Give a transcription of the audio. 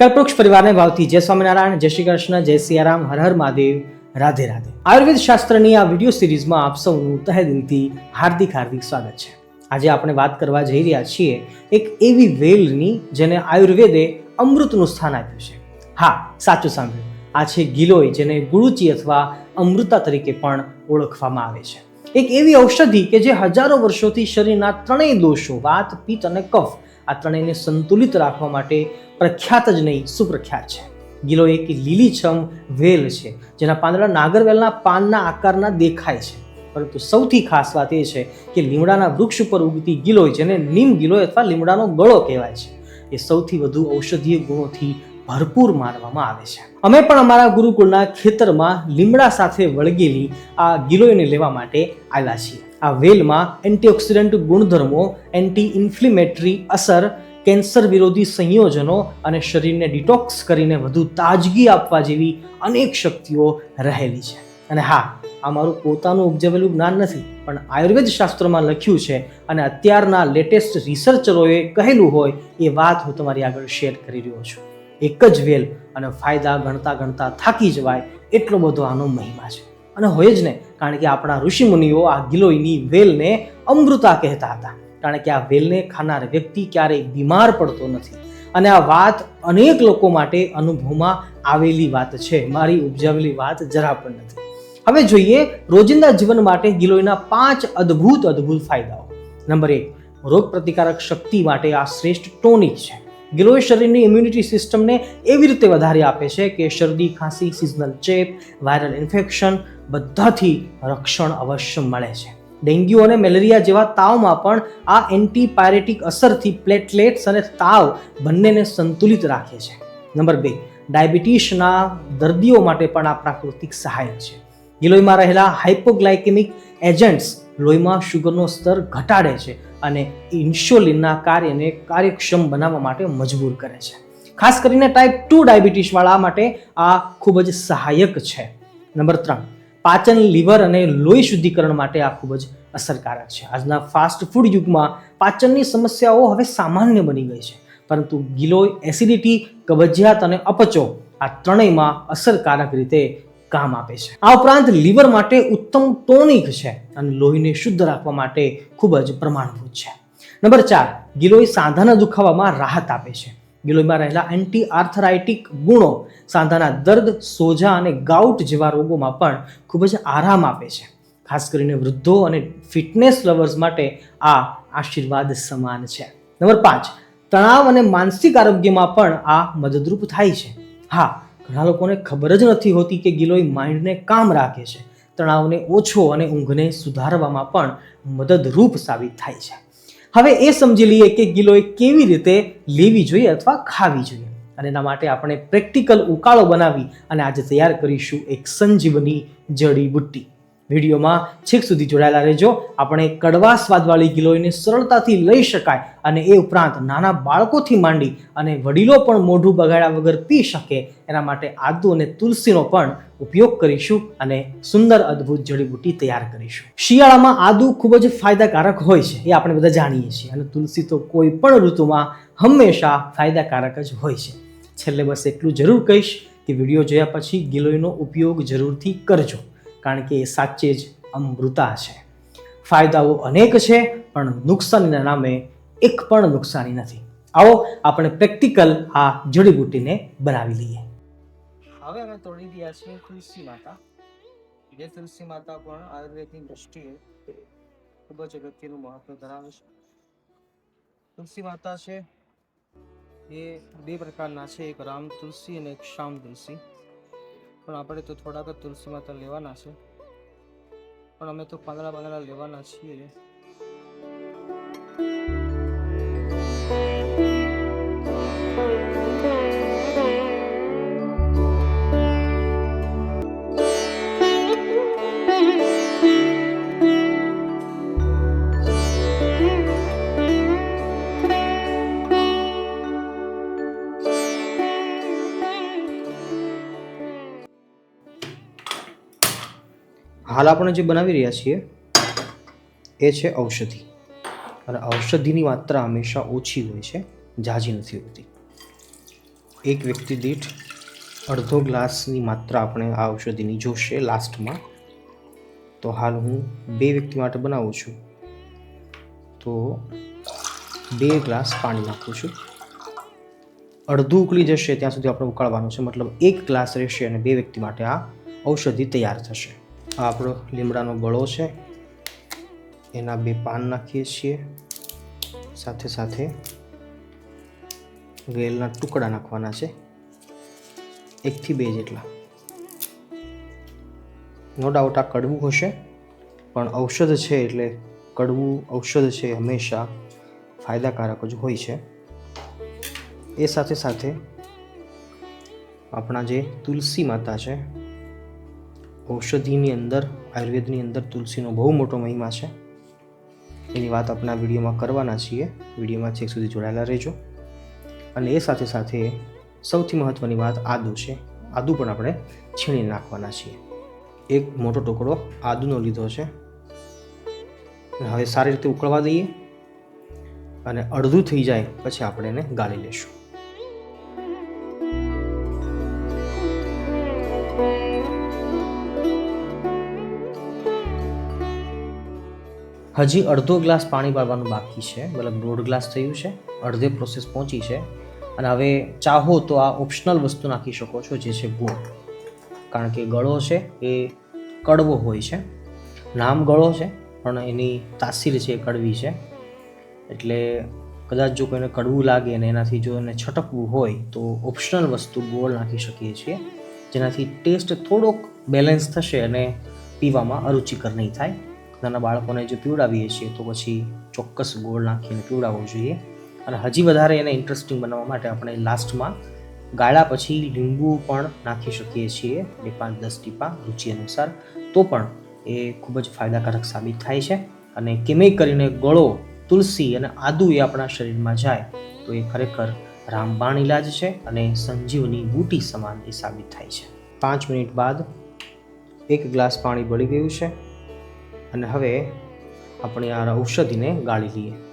કલ્પવૃક્ષ પરિવારને ભાવતી જય સ્વામિનારાયણ, જય શ્રી કૃષ્ણ, જય સિયારામ, હર હર મહાદેવ, રાધે રાધે. આયુર્વેદ શાસ્ત્રની આ વીડિયો સિરીઝમાં આપ સૌનું તહે દિલથી હાર્દિક હાર્દિક સ્વાગત છે. આજે આપણે વાત કરવા જઈ રહ્યા છીએ એક એવી વેલની જેને આયુર્વેદે અમૃતનું સ્થાન આપ્યું છે. હા, સાચું સાંભળ્યું. આ છે ગિલોય જેને ગુરુચી અથવા અમૃતા તરીકે પણ ઓળખવામાં આવે છે. એક એવી ઔષધિ કે જે હજારો વર્ષોથી શરીરના ત્રણેય દોષો, વાત, પિત્ત અને કફ આ ત્રણેયને સંતુલિત રાખવા માટે પ્રખ્યાત જ નહીં, સુપ્રખ્યાત છે. ગિલો એક લીલીછમ વેલ છે, જેના પાંદડા નાગરવેલના પાનના આકારના દેખાય છે. પરંતુ સૌથી ખાસ વાત એ છે કે લીમડાના વૃક્ષ ઉપર ઉગતી ગિલોય, જેને નીમ ગિલોય અથવા લીમડાનો ગળો કહેવાય છે, એ સૌથી વધુ ઔષધીય ગુણોથી ભરપૂર માનવામાં આવે છે. અમે પણ અમારા ગુરુકુળના ખેતરમાં લીમડા સાથે વળગેલી આ ગિલોયને લેવા માટે આવ્યા છીએ. આ વેલમાં એન્ટીઓક્સિડન્ટ ગુણધર્મો એન્ટી ઇન્ફ્લેમેટરી અસર, કેન્સર વિરોધી સંયોજનો અને શરીરને ડિટોક્સ કરીને વધુ તાજગી આપવા જેવી અનેક શક્તિઓ રહેલી છે. અને હા, આ મારું પોતાનું ઉપજાવેલું જ્ઞાન નથી, પણ આયુર્વેદ શાસ્ત્રમાં લખ્યું છે અને અત્યારના લેટેસ્ટ રિસર્ચરોએ કહેલું હોય એ વાત હું તમારી આગળ શેર કરી રહ્યો છું. એક જ વેલ અને ફાયદા ગણતા ગણતા થાકી જવાય એટલો બધો આનો મહિમા છે. અને હોય જ ને કારણ કે આપણા ઋષિમુનિઓ આ ગિલોયની વેલને અમૃતા કહેતા હતા. કારણ કે આ વેલને ખાનાર વ્યક્તિ ક્યારેય બીમાર પડતો નથી. અને આ વાત અનેક લોકો માટે અનુભવમાં આવેલી વાત છે. મારી ઉપજાવેલી વાત જરા પણ નથી. હવે જોઈએ રોજિંદા જીવન માટે ગિલોયના પાંચ અદ્ભુત અદ્ભુત ફાયદાઓ. નંબર એક રોગ પ્રતિકારક શક્તિ માટે આ શ્રેષ્ઠ ટોનિક છે. ગિલોય શરીરની ઇમ્યુનિટી સિસ્ટમને એવી રીતે વધારી આપે છે કે શરદી, ખાંસી સિઝનલ ચેપ વાયરલ ઇન્ફેક્શન બધાથી રક્ષણ અવશ્ય મળે છે. ડેન્ગ્યુ અને મેલેરિયા જેવા તાવમાં પણ આ એન્ટીપાયરેટિક અસરથી પ્લેટલેટ્સ અને તાવ બંનેને સંતુલિત રાખે છે. નંબર બે, ડાયાબિટીસના દર્દીઓ માટે પણ આ પ્રાકૃતિક સહાય છે. ગિલોયમાં રહેલા હાઇપોગ્લાયકેમિક એજન્ટ્સ લોહીમાં શુગરનો સ્તર ઘટાડે છે અને ઇન્સ્યુલિનના કાર્યને કાર્યક્ષમ બનાવવા માટે મજબૂર કરે છે. ખાસ કરીને ટાઈપ ટુ ડાયાબિટીસવાળા માટે આ ખૂબ જ સહાયક છે. નંબર ત્રણ, પાચન, લીવર અને લોહી શુદ્ધિકરણ માટે આ ખૂબ જ અસરકારક છે. આજના ફાસ્ટ ફૂડ યુગમાં પાચનની સમસ્યાઓ હવે સામાન્ય બની ગઈ છે, પરંતુ ગિલોય એસિડિટી, કબજિયાત અને અપચો આ ત્રણેયમાં અસરકારક રીતે કામ આપે છે. આ ઉપરાંત લીવર માટે ઉત્તમ ટોનિક છે અને લોહીને શુદ્ધ રાખવા માટે ખૂબ જ પ્રમાણભૂત છે. નંબર ચાર, ગિલોય સાંધાના દુખાવામાં રાહત આપે છે. ગિલોયમાં રહેલા એન્ટી આર્થરાઇટિક ગુણો સાંધાના દર્દ, સોજા અને ગાઉટ જેવા રોગોમાં પણ ખૂબ જ આરામ આપે છે. ખાસ કરીને વૃદ્ધો અને ફિટનેસ લવર્સ માટે આ આશીર્વાદ સમાન છે. નંબર પાંચ, તણાવ અને માનસિક આરોગ્યમાં પણ આ મદદરૂપ થાય છે. હા ઘણા લોકોને ખબર જ નથી હોતી કે ગિલોય માઇન્ડને કામ રાખે છે. તણાવને ઓછો અને ઊંઘને સુધારવામાં પણ મદદરૂપ સાબિત થાય છે. હવે એ સમજી લઈએ કે ગિલોય કેવી રીતે લેવી જોઈએ અથવા ખાવી જોઈએ. અને એના માટે આપણે પ્રેક્ટિકલ ઉકાળો બનાવી અને આજે તૈયાર કરીશું એક સંજીવની જડીબુટ્ટી. વિડીયોમાં છેક સુધી જોડાયેલા રહેજો. આપણે કડવા સ્વાદવાળી ગિલોયને સરળતાથી લઈ શકાય અને એ ઉપરાંત નાના બાળકોથી માંડી અને વડીલો પણ મોઢું બગાડ્યા વગર પી શકે એના માટે આદુ અને તુલસીનો પણ ઉપયોગ કરીશું અને સુંદર અદ્ભુત જડીબુટ્ટી તૈયાર કરીશું. શિયાળામાં આદુ ખૂબ જ ફાયદાકારક હોય છે, એ આપણે બધા જાણીએ છીએ અને તુલસી તો કોઈ પણ ઋતુમાં હંમેશા ફાયદાકારક જ હોય છે. છેલ્લે બસ એટલું જરૂર કહીશ કે વીડિયો જોયા પછી ગિલોયનો ઉપયોગ જરૂરથી કરજો. કારણ કે એ સાચે જ અમૃતા છે. ફાયદાઓ અનેક છે, પણ નુકસાનીના નામે એક પણ નુકસાની નથી. આવો આપણે પ્રેક્ટિકલ આ જડીબુટ્ટીને બનાવી લઈએ. હવે અમે તોડી રહ્યા છીએ તુલસી માતા. જે તુલસી માતા પણ આયુર્વેદની દ્રષ્ટિએ ખૂબ જ અગત્યનું મહત્વ ધરાવે છે. તુલસી માતા છે એ બે પ્રકારના છે, એક રામ તુલસી અને એક શ્યામ તુલસી. પણ આપણે તો થોડાક જ તુલસી માતા લેવાના છે. પણ અમે તો પાંદડા પાંદડા લેવાના છીએ. હાલ આપણે જે બનાવી રહ્યા છીએ, એ છે ઔષધિ. અને ઔષધિની માત્રા હંમેશા ઓછી હોય છે ઝાઝી નથી હોતી. એક વ્યક્તિ દીઠ અડધો ગ્લાસની માત્રા આપણે આ ઔષધિની જોશે લાસ્ટમાં. તો હાલ હું બે વ્યક્તિ માટે બનાવું છું. તો બે ગ્લાસ પાણી નાખું છું. અડધું ઉકળી જશે, ત્યાં સુધી આપણે ઉકાળવાનું છે. મતલબ એક ગ્લાસ રહેશે અને બે વ્યક્તિ માટે આ ઔષધિ તૈયાર થશે. આપણો લીમડાનો ગળો છે. એના બે પાન નાખીએ છીએ. સાથે સાથે વેલના ટુકડા નાખવાના છે. એકથી બે જેટલા. નો ડાઉટ આ કડવું હશે, પણ ઔષધ છે એટલે કડવું ઔષધ છે હંમેશા ફાયદાકારક જ હોય છે. એ સાથે સાથે આપણા જે તુલસી માતા છે ઔષધિની અંદર, આયુર્વેદની અંદર તુલસીનો બહુ મોટો મહિમા છે. એની વાત આપણે વિડીયોમાં કરવાના છીએ. વિડીયોમાં છેક સુધી જોડાયેલા રહેજો. અને એ સાથે સાથે સૌથી મહત્ત્વની વાત આદુ છે. આદુ પણ આપણે છીણી નાખવાના છીએ. એક મોટો ટુકડો આદુનો લીધો છે. હવે સારી રીતે ઉકળવા દઈએ. અને અડધું થઈ જાય, પછી આપણે એને ગાળી લેશું. હજી અડધો ગ્લાસ પાણી પાડવાનું બાકી છે. મતલબ દોઢ ગ્લાસ થયું છે. અડધે પ્રોસેસ પહોંચી છે. અને હવે ચાહો તો આ ઓપ્શનલ વસ્તુ નાખી શકો છો, જે છે ગોળ. કારણ કે ગળો છે એ કડવો હોય છે. નામ ગળો છે, પણ એની તાસીર છે એ કડવી છે. એટલે કદાચ જો કોઈને કડવું લાગે અને એનાથી જો એને છટકવું હોય, તો ઓપ્શનલ વસ્તુ ગોળ નાખી શકીએ છીએ. જેનાથી ટેસ્ટ થોડોક બેલેન્સ થશે અને પીવામાં અરુચિકર નહીં થાય. નાના બાળકોને જો પીવડાવીએ છીએ, તો પછી ચોક્કસ ગોળ નાખીને પીવડાવવો જોઈએ. અને હજી વધારે એને ઇન્ટરેસ્ટિંગ બનાવવા માટે આપણે લાસ્ટમાં ગાળા પછી લીંબુ પણ નાખી શકીએ છીએ, બે પાંચ દસ ટીપા રુચિ અનુસાર. તો પણ એ ખૂબ જ ફાયદાકારક સાબિત થાય છે. અને કેમેય કરીને ગળો, તુલસી અને આદુ એ આપણા શરીરમાં જાય, તો એ ખરેખર રામબાણ ઇલાજ છે અને સંજીવની બૂટી સમાન એ સાબિત થાય છે. પાંચ મિનિટ બાદ એક ગ્લાસ પાણી બળી ગયું છે. અને હવે આપણે આ ઔષધિને ગાળી લઈએ.